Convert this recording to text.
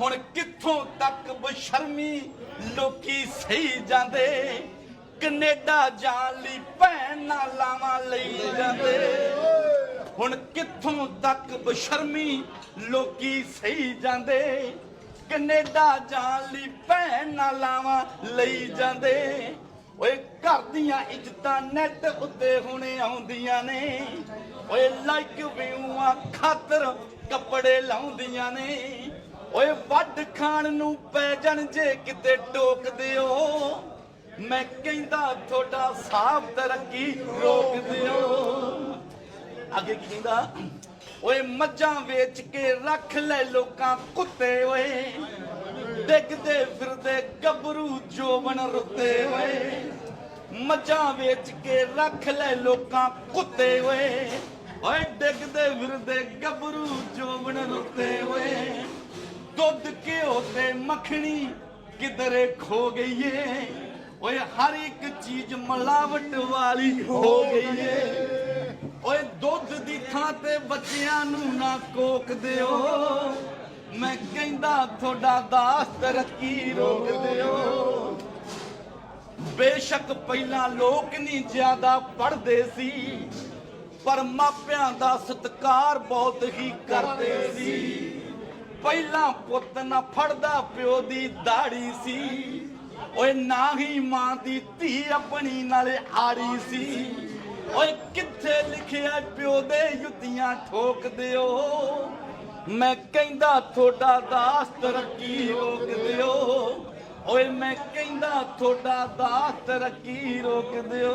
ਹੁਣ ਕਿੱਥੋਂ ਤੱਕ ਬਸ਼ਰਮੀ ਲੋਕੀ ਸਹੀ ਜਾਂਦੇ? ਕੈਨੇਡਾ ਜਾਣ ਲਈ ਭੈਣ ਨਾਲ ਲਾਵਾਂ ਲਈ ਜਾਂਦੇ। ਹੁਣ ਕਿੱਥੋਂ ਤੱਕ ਬਸ਼ਰਮੀ ਲੋਕੀ ਸਹੀ ਜਾਂਦੇ? ਕੈਨੇਡਾ ਜਾਣ ਲਈ ਭੈਣ ਨਾਲ ਲਾਵਾਂ ਲਈ ਜਾਂਦੇ। ਓਏ ਘਰ ਦੀਆਂ ਇੱਜ਼ਤਾਂ ਨੈਟ ਉੱਤੇ ਹੁਣੇ ਆਉਂਦੀਆਂ ਨੇ। ਓਏ ਲਾਈਕ ਵਿਊਆਂ ਖਾਤਰ ਕੱਪੜੇ ਲਾਉਂਦੀਆਂ ਨੇ। ਓਏ ਵੱਡ ਖਾਣ ਨੂੰ ਪੈ ਜਾਣ ਜੇ ਕਿਤੇ ਟੋਕ ਦਿਓ। ਮੈਂ ਕਹਿੰਦਾ ਤੁਹਾਡਾ ਸਾਫ਼ ਤਰੱਕੀ ਰੋਕ ਦਿਓ। ਅੱਗੇ ਕੀ ਕਹਿੰਦਾ ਓਏ ਮੱਝਾਂ ਵੇਚ ਕੇ ਰੱਖ ਲੈ ਲੋਕਾਂ ਕੁੱਤੇ ਓਏ। ਡਿੱਗਦੇ ਫਿਰਦੇ ਗੱਭਰੂ ਜੋਬਨ ਰੁੱਤੇ ਓਏ। ਮੱਝਾਂ ਵੇਚ ਕੇ ਰੱਖ ਲੈ ਲੋਕਾਂ ਕੁੱਤੇ ਓਏ। ਓਏ ਡਿੱਗਦੇ ਫਿਰਦੇ ਗੱਭਰੂ ਜੋਬਨ ਰੁੱਤੇ ਦੁੱਧ ਘਿਓ ਤੇ ਮੱਖਣੀ ਕਿਧਰੇ ਖੋ ਗਈ ਏ ਓਏ, ਹਰ ਇੱਕ ਚੀਜ਼ ਮਿਲਾਵਟ ਵਾਲੀ ਹੋ ਗਈ ਏ ਓਏ, ਦੁੱਧ ਦੀ ਥਾਂ ਤੇ ਬੱਚਿਆਂ ਨੂੰ ਨਾ ਕੋਕ ਦਿਓ। ਮੈਂ ਕਹਿੰਦਾ, ਤੁਹਾਡਾ ਦਾਸ ਤਰੱਕੀ ਰੋਕ ਦਿਓ? ਬੇਸ਼ੱਕ ਪਹਿਲਾਂ ਲੋਕ ਨਹੀਂ ਜ਼ਿਆਦਾ ਪੜਦੇ ਸੀ, ਪਰ ਮਾਪਿਆਂ ਦਾ ਸਤਿਕਾਰ ਬਹੁਤ ਹੀ ਕਰਦੇ ਸੀ। ਪਹਿਲਾਂ ਪੁੱਤ ਨਾ ਫੜਦਾ ਪਿਓ ਦੀ ਦਾੜੀ ਸੀ। ਓਏ ਨਾ ਹੀ ਮਾਂ ਦੀ ਧੀ ਆਪਣੀ ਨਾਲੇ ਆੜੀ ਸੀ। ਓਏ ਕਿੱਥੇ ਲਿਖਿਆ ਪਿਓ ਦੇ ਜੁੱਤੀਆਂ ਠੋਕ ਦਿਓ। ਮੈਂ ਕਹਿੰਦਾ ਥੋੜਾ ਦਾਸ ਤਰੱਕੀ ਰੋਕ ਦਿਓ। ਓਏ ਮੈਂ ਕਹਿੰਦਾ ਥੋੜਾ ਦਾਸ ਤਰੱਕੀ ਰੋਕ ਦਿਓ।